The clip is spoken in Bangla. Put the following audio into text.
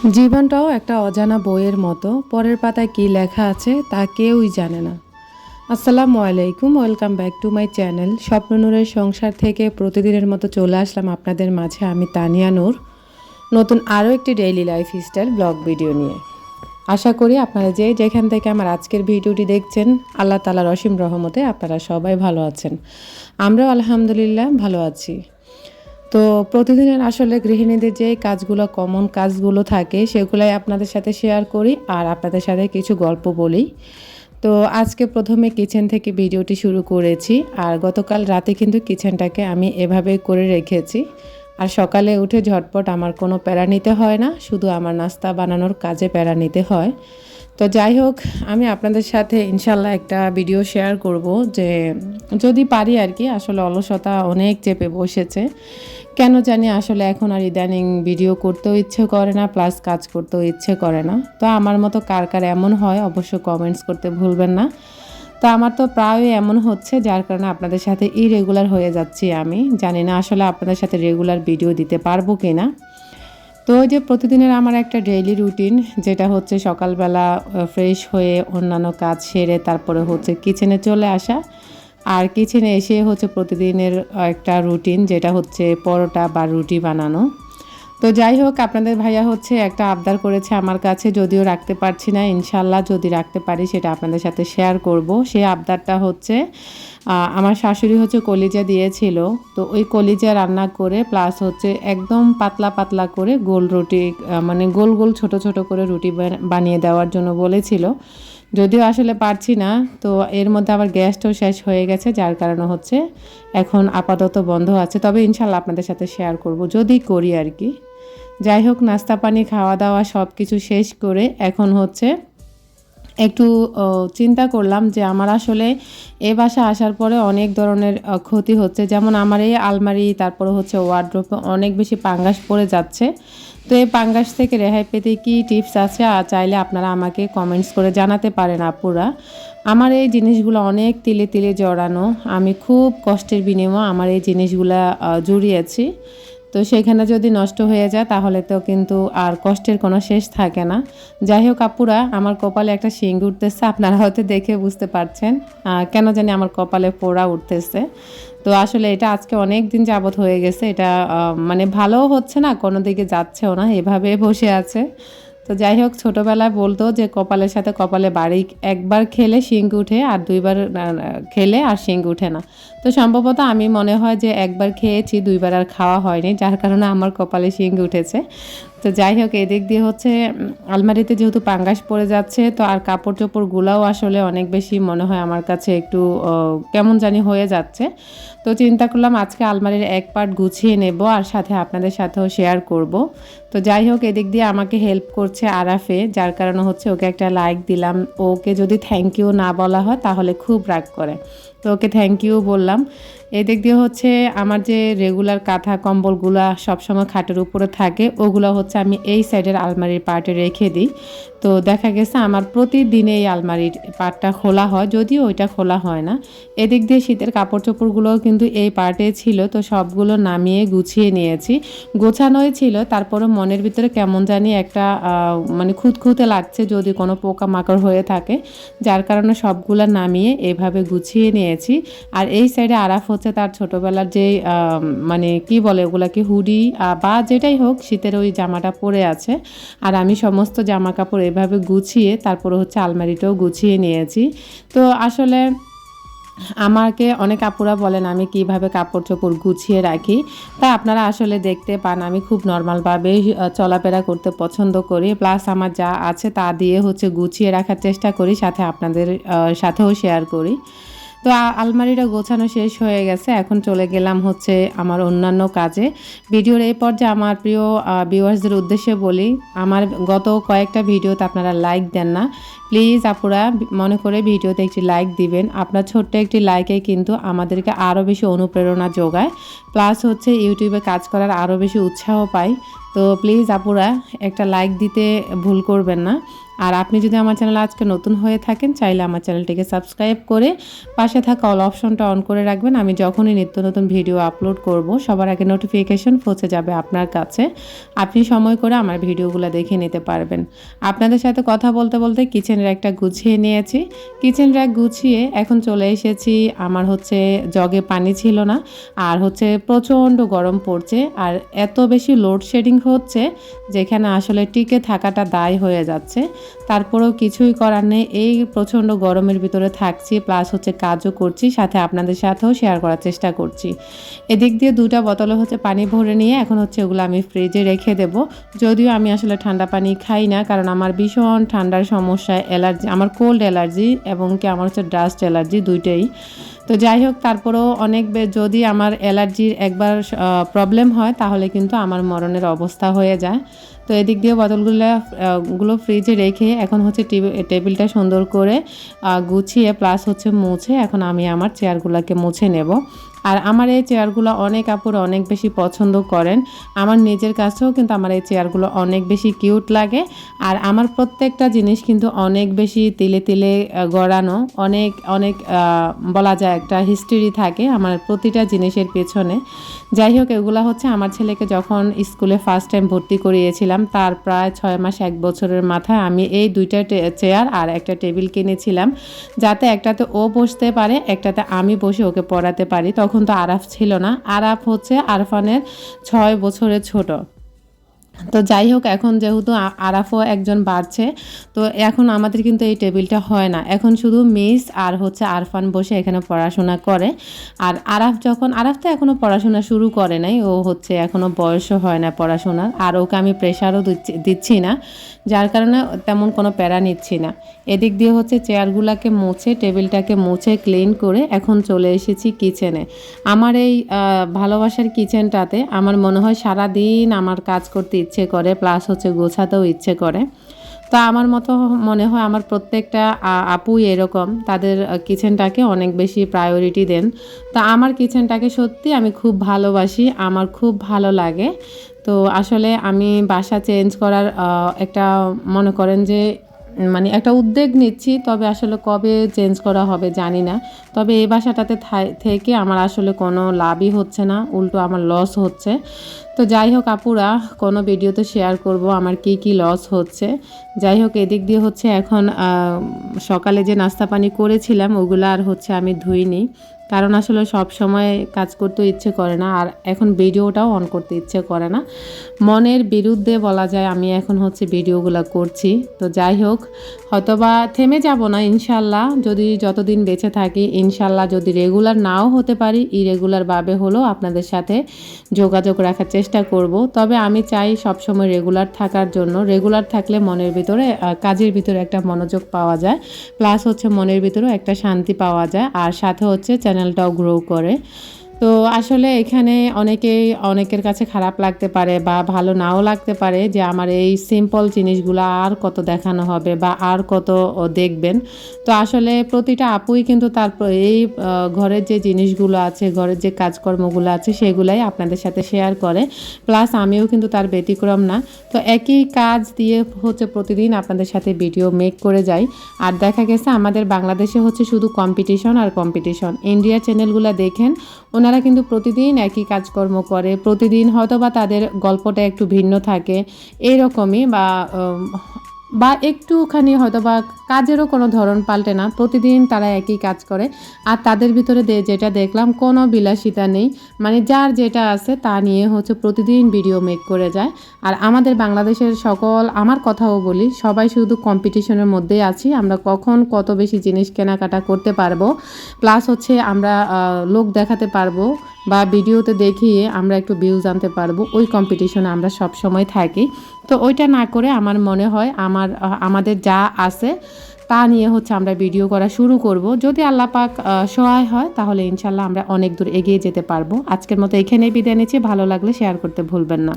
জীবনটাও একটা অজানা বইয়ের মতো, পরের পাতায় কী লেখা আছে তা কেউই জানে না। আসসালামু আলাইকুম, welcome back to my channel. স্বপ্ননূরের সংসার থেকে প্রতিদিনের মতো চলে আসলাম আপনাদের মাঝে আমি তানিয়া নূর। নতুন আরও একটি daily life style blog video নিয়ে। আশা করি আপনারা যে যেখান থেকে আমার আজকের ভিডিওটি দেখছেন, আল্লাহ তালার অসীম রহমতে আপনারা সবাই ভালো আছেন। আমরাও আলহামদুলিল্লাহ ভালো আছি। তো প্রতিদিনের আসলে গৃহিণীদের যে কাজগুলো কমন কাজগুলো থাকে, সেগুলাই আপনাদের সাথে শেয়ার করি আর আপনাদের সাথে কিছু গল্প বলি। তো আজকে প্রথমে কিচেন থেকে ভিডিওটি শুরু করেছি আর গতকাল রাতে কিন্তু কিচেনটাকে আমি এভাবে করে রেখেছি। আর সকালে উঠে ঝটপট আমার কোনো প্যারা নিতে হয় না, শুধু আমার নাস্তা বানানোর কাজে প্যারা নিতে হয়। তো যাই হোক, আমি আপনাদের সাথে ইনশাল্লাহ একটা ভিডিও শেয়ার করব যে যদি পারি আর কি, আসলে অলসতা অনেক চেপে বসেছে। কেন জানি আসলে এখন আর ইদানিং ভিডিও করতেও ইচ্ছে করে না প্লাস কাজ করতেও ইচ্ছে করে না। তো আমার মতো কার কার এমন হয়, অবশ্য কমেন্টস করতে ভুলবেন না। তো আমার তো প্রায় এমন হচ্ছে, যার কারণে আপনাদের সাথে ইরেগুলার হয়ে যাচ্ছি আমি। জানি না আসলে আপনাদের সাথে রেগুলার ভিডিও দিতে পারব কি না তো ওই যে প্রতিদিনের আমার একটা ডেইলি রুটিন যেটা হচ্ছে সকালবেলা ফ্রেশ হয়ে অন্যান্য কাজ সেরে তারপরে হচ্ছে কিচেনে চলে আসা। আর কিচেনে এসে হচ্ছে প্রতিদিনের একটা রুটিন যেটা হচ্ছে পরোটা বা রুটি বানানো। তো যাই হোক, আপনাদের ভাইয়া হচ্ছে একটা আবদার করেছে আমার কাছে, যদিও রাখতে পারছি না, ইনশাল্লাহ যদি রাখতে পারি সেটা আপনাদের সাথে শেয়ার করব। সেই আবদারটা হচ্ছে আমার শাশুড়ি হচ্ছে কলিজা দিয়েছিল, তো ওই কলিজা রান্না করে প্লাস হচ্ছে একদম পাতলা পাতলা করে গোল রুটি মানে গোল গোল ছোট ছোট করে রুটি বানিয়ে দেওয়ার জন্য বলেছিল। যদিও আসলে পারছি না, তো এর মধ্যে আবার গ্যাসটাও শেষ হয়ে গেছে, যার কারণে হচ্ছে এখন আপাতত বন্ধ আছে। তবে ইনশাল্লাহ আপনাদের সাথে শেয়ার করব, যদি করি আর কি। যাই হোক নাস্তা, পানি খাওয়া দাওয়া সব কিছু শেষ করে এখন হচ্ছে একটু চিন্তা করলাম যে আমার আসলে এ বাসা আসার পরে অনেক ধরনের ক্ষতি হচ্ছে। যেমন আমার এই আলমারি, তারপরে হচ্ছে ওয়ার্ড্রোপে অনেক বেশি পাঙ্গাস পড়ে যাচ্ছে। তো এই পাঙ্গাস থেকে রেহাই পেতে কি টিপস আছে? আর চাইলে আপনারা আমাকে কমেন্টস করে জানাতে পারেন আপুরা। আমার এই জিনিসগুলো অনেক তিলে তিলে জড়ানো। আমি খুব কষ্টের বিনিময়ে আমার এই জিনিসগুলো জুড়িয়েছি। তো সেখানে যদি নষ্ট হয়ে যায়, তাহলে তো কিন্তু আর কষ্টের কোনো শেষ থাকে না। যাই হোক আপুরা, আমার কপালে একটা শিং উঠতেছে, আপনারা হয়তো দেখে বুঝতে পারছেন কেন জানি আমার কপালে পোড়া উঠতেছে। তো আসলে এটা আজকে অনেক দিন যাবত হয়ে গেছে, এটা মানে ভালোও হচ্ছে না, কোনো দিকে যাচ্ছেও না, এভাবে বসে আছে। তো যাই হোক, ছোটোবেলায় বলতো যে কপালের সাথে কপালে বাড়ি একবার খেলে শিং উঠে আর দুইবার খেলে আর শিং উঠে না। তো সম্ভবত আমি মনে হয় যে একবার খেয়েছি, দুইবার আর খাওয়া হয়নি, যার কারণে আমার কপালে শিং উঠেছে। তো যাই হোক, এদিক দিয়ে হচ্ছে আলমারিতে যেহেতু পাঙ্গাস পড়ে যাচ্ছে, তো আর কাপড় চোপড়গুলোও আসলে অনেক বেশি মনে হয় আমার কাছে একটু কেমন জানি হয়ে যাচ্ছে। তো চিন্তা করলাম আজকে আলমারির এক পার্ট গুছিয়ে নেব আর সাথে আপনাদের সাথেও শেয়ার করব। তো যাই হোক, এদিক দিয়ে আমাকে হেল্প করছে আরাফে, যার কারণে হচ্ছে ওকে একটা লাইক দিলাম। ওকে যদি থ্যাংক ইউ না বলা হয়, তাহলে খুব রাগ করে। তো ওকে থ্যাংক ইউ বললাম। এদিক দিয়ে হচ্ছে আমার যে রেগুলার কাঁথা কম্বলগুলো সবসময় খাটের উপরে থাকে, ওগুলো হচ্ছে আমি এই সাইডের আলমারির পার্টে রেখে দিই। তো দেখা গেছে আমার প্রতিদিন এই আলমারির পার্টটা খোলা হয়, যদিও ওইটা খোলা হয় না। এদিক দিয়ে শীতের কাপড় চোপড়গুলোও কিন্তু এই পার্টে ছিল, তো সবগুলো নামিয়ে গুছিয়ে নিয়েছি। গোছানোই ছিল তারপরে মনের ভিতরে কেমন জানি একটা মানে খুঁতখুঁতে লাগছে যদি কোনো পোকা মাকড় হয়ে থাকে, যার কারণে সবগুলো নামিয়ে এভাবে গুছিয়ে নিয়েছি আর এই সাইডে আরাফ হচ্ছে তার ছোটোবেলার যে মানে কি বলে ওগুলাকে, হুডি বা যেটাই হোক, শীতের ওই জামাটা পরে আছে। আর আমি সমস্ত জামা কাপড় এভাবে গুছিয়ে তারপরে হচ্ছে আলমারিটাও গুছিয়ে নিয়েছি। তো আসলে আমাকে অনেক আপুরা বলেন, আমি কীভাবে কাপড় চোপড় গুছিয়ে রাখি? তা আপনারা আসলে দেখতে পান, আমি খুব নর্মালভাবে চলাফেরা করতে পছন্দ করি। প্লাস আমার যা আছে তা দিয়ে হচ্ছে গুছিয়ে রাখার চেষ্টা করি, সাথে আপনাদের সাথেও শেয়ার করি। তো আলমারিটা গোছানো শেষ হয়ে গেছে। এখন চলে গেলাম হচ্ছে আমার অন্যান্য কাজে। ভিডিওর এই পর্যায়ে আমার প্রিয় ভিউয়ার্সদের উদ্দেশ্যে বলি, আমার গত কয়েকটা ভিডিওতে আপনারা লাইক দেন না। প্লিজ আপুরা মনে করে ভিডিওতে একটি লাইক দিবেন। আপনার ছোট্ট একটি লাইকে কিন্তু আমাদেরকে আরও বেশি অনুপ্রেরণা যোগায়। প্লাস হচ্ছে ইউটিউবে কাজ করার আরও বেশি উৎসাহ পাই তো প্লিজ আপুরা, একটা লাইক দিতে ভুল করবেন না। আর আপনি যদি আমার চ্যানেল আজকে নতুন হয়ে থাকেন, চাইলে আমার চ্যানেলটিকে সাবস্ক্রাইব করে পাশে থাকা অল অপশনটা অন করে রাখবেন। আমি যখনই নিত্য নতুন ভিডিও আপলোড করব, সবার আগে নোটিফিকেশন পৌঁছে যাবে আপনার কাছে। আপনি সময় করে আমার ভিডিওগুলো দেখে নিতে পারবেন। আপনাদের সাথে কথা বলতে বলতে কিচেন র্যাকটা গুছিয়ে নিয়েছি। কিচেন র্যাক গুছিয়ে এখন চলে এসেছি। আমার হচ্ছে জগে পানি ছিল না, আর হচ্ছে প্রচণ্ড গরম পড়ছে। আর এত বেশি লোডশেডিং হচ্ছে যেখানে আসলে টিকে থাকাটা দায় হয়ে যাচ্ছে। তারপরেও কিছুই করার নেই। এই প্রচণ্ড গরমের ভিতরে থাকছি প্লাস হচ্ছে কাজও করছি, সাথে আপনাদের সাথেও শেয়ার করার চেষ্টা করছি। এদিক দিয়ে দুটা বোতলে হচ্ছে পানি ভরে নিয়ে এখন হচ্ছে ওগুলো আমি ফ্রিজে রেখে দেব। যদিও আমি আসলে ঠান্ডা পানি খাই না, কারণ আমার ভীষণ ঠান্ডার সমস্যা অ্যালার্জি আমার কোল্ড অ্যালার্জি এবং কি আমার হচ্ছে ডাস্ট অ্যালার্জি দুইটাই। তো যাই হোক, তারপরেও অনেক যদি আমার অ্যালার্জির একবার প্রবলেম হয়, তাহলে কিন্তু আমার মরণের অবস্থা হয়ে যায়। তো এদিক দিয়ে বোতলগুলো গুলো ফ্রিজে রেখে এখন হচ্ছে টেবিল- টেবিলটা সুন্দর করে গুছিয়ে প্লাস হচ্ছে মুছে, এখন আমি আমার চেয়ারগুলোকে মুছে নেব। আর আমার এই চেয়ারগুলো অনেক আপুর অনেক বেশি পছন্দ করেন। আমার নিজের কাছেও কিন্তু আমার এই চেয়ারগুলো অনেক বেশি কিউট লাগে। আর আমার প্রত্যেকটা জিনিস কিন্তু অনেক বেশি তিলে তিলে গড়ানো। অনেক অনেক বলা যায় একটা হিস্ট্রি থাকে আমার প্রতিটা জিনিসের পেছনে। যাই হোক, এগুলো হচ্ছে আমার ছেলেকে যখন স্কুলে ফার্স্ট টাইম ভর্তি করিয়েছিলাম, তার প্রায় ছয় মাস, এক বছরের মাথায় আমি এই দুইটা চেয়ার আর একটা টেবিল কিনেছিলাম। যাতে একটাতে ও বসতে পারে, একটাতে আমি বসে ওকে পড়াতে পারি। তখন তো আরাফ ছিল না। আরাফ হচ্ছে আরফানের ছয় বছরের ছোট। তো যাই হোক, এখন যেহেতু আরাফও একজন বাড়ছে, তো এখন আমাদের কিন্তু এই টেবিলটা হয় না। এখন শুধু মিস আর হচ্ছে আরফান বসে এখানে পড়াশোনা করে। আর আরাফ যখন, আরাফ তো এখনও পড়াশোনা শুরু করে নাই, ও হচ্ছে এখনও বয়সও হয় না পড়াশোনার। আর ওকে আমি প্রেশারও দিচ্ছি- দিচ্ছি না, যার কারণে তেমন কোনো প্যারা নিচ্ছি না। এদিক দিয়ে হচ্ছে চেয়ারগুলোকে মুছে, টেবিলটাকে মুছে ক্লিন করে এখন চলে এসেছি কিচেনে আমার এই ভালোবাসার কিচেনটাতে আমার মনে হয় সারা দিন আমার কাজ করতে ইচ্ছে করে প্লাস হচ্ছে গোছাতেও ইচ্ছে করে। তো আমার মতো মনে হয় আমার প্রত্যেকটা আপুই এরকম, তাদের কিচেনটাকে অনেক বেশি প্রায়োরিটি দেন। তো আমার কিচেনটাকে সত্যি আমি খুব ভালোবাসি, আমার খুব ভালো লাগে। তো আসলে আমি বাসা চেঞ্জ করার একটা মনে করেন যে মানে একটা উদ্যোগ নিচ্ছি, তবে আসলে কবে চেঞ্জ করা হবে জানি না। তবে এই বাসাটাতে থেকে আমার আসলে কোনো লাভই হচ্ছে না, উল্টো আমার লস হচ্ছে। তো যাই হোক আপুরা, কোনো ভিডিওতে শেয়ার করব আমার কি কি লস হচ্ছে। যাই হোক, এদিক দিয়ে হচ্ছে এখন সকালে যে নাস্তা পানি করেছিলাম, ওগুলো আর হচ্ছে আমি ধুইনি। কারণ আসলে সব সময় কাজ করতে ইচ্ছে করে না, আর এখন ভিডিওটাও অন করতে ইচ্ছে করে না। মনের বিরুদ্ধে বলা যায়, আমি এখন হচ্ছে ভিডিওগুলো করছি। তো যাই হোক, হয়তোবা থেমে যাব না, ইনশাল্লাহ। যদি যতদিন বেঁচে থাকি, ইনশাল্লাহ যদি রেগুলার নাও হতে পারি ইরেগুলারভাবে হলেও আপনাদের সাথে যোগাযোগ রাখার চেষ্টা করব। তবে আমি চাই সবসময় রেগুলার থাকার জন্য। রেগুলার থাকলে মনের ভিতরে কাজের ভিতরে একটা মনোযোগ পাওয়া যায়। প্লাস হচ্ছে মনের ভিতরেও একটা শান্তি পাওয়া যায়। আর সাথে হচ্ছে চ্যানেলটাও গ্রো করে। তো আসলে এখানে অনেকেই, অনেকের কাছে খারাপ লাগতে পারে বা ভালো নাও লাগতে পারে যে আমার এই সিম্পল জিনিসগুলো আর কত দেখানো হবে বা আর কত দেখবেন। তো আসলে প্রতিটা আপুই কিন্তু তার এই ঘরের যে জিনিসগুলো আছে, ঘরের যে কাজকর্মগুলো আছে সেগুলাই আপনাদের সাথে শেয়ার করে। প্লাস আমিও কিন্তু তার ব্যতিক্রম না। তো একই কাজ দিয়ে হচ্ছে প্রতিদিন আপনাদের সাথে ভিডিও মেক করে যাই। আর দেখা গেছে আমাদের বাংলাদেশে হচ্ছে শুধু কম্পিটিশন আর কম্পিটিশন ইন্ডিয়া চ্যানেলগুলো দেখেন, ওনারা কিন্তু প্রতিদিন একই কাজকর্ম করে। প্রতিদিন হয়তো বা তাদের গল্পটা একটু ভিন্ন থাকে। এইরকমই বা বা একটুখানি হয়তো বা কাজেরও কোনো ধরন পাল্টে না। প্রতিদিন তারা একই কাজ করে। আর তাদের ভিতরে যেটা দেখলাম, কোনো বিলাসিতা নেই। মানে যার যেটা আছে তা নিয়ে হচ্ছে প্রতিদিন ভিডিও মেক করে যায়। আর আমাদের বাংলাদেশের সকল, আমার কথাও বলি, সবাই শুধু কম্পিটিশনের মধ্যেই আছি। আমরা কখন কত বেশি জিনিস কেনাকাটা করতে পারব। প্লাস হচ্ছে আমরা লোক দেখাতে পারব বা ভিডিওতে দেখিয়ে আমরা একটু ভিউজ আনতে পারব। ওই কম্পিটিশনে আমরা সব সময় থাকি। তো ওইটা না করে আমার মনে হয় আমার আমাদের যা আছে তা নিয়ে হচ্ছে আমরা ভিডিও করা শুরু করব। যদি আল্লাহ পাক সহায় হয় তাহলে ইনশাল্লাহ আমরা অনেক দূর এগিয়ে যেতে পারব। আজকের মতো এখানেই বিদায় নিচ্ছি। ভালো লাগলে শেয়ার করতে ভুলবেন না।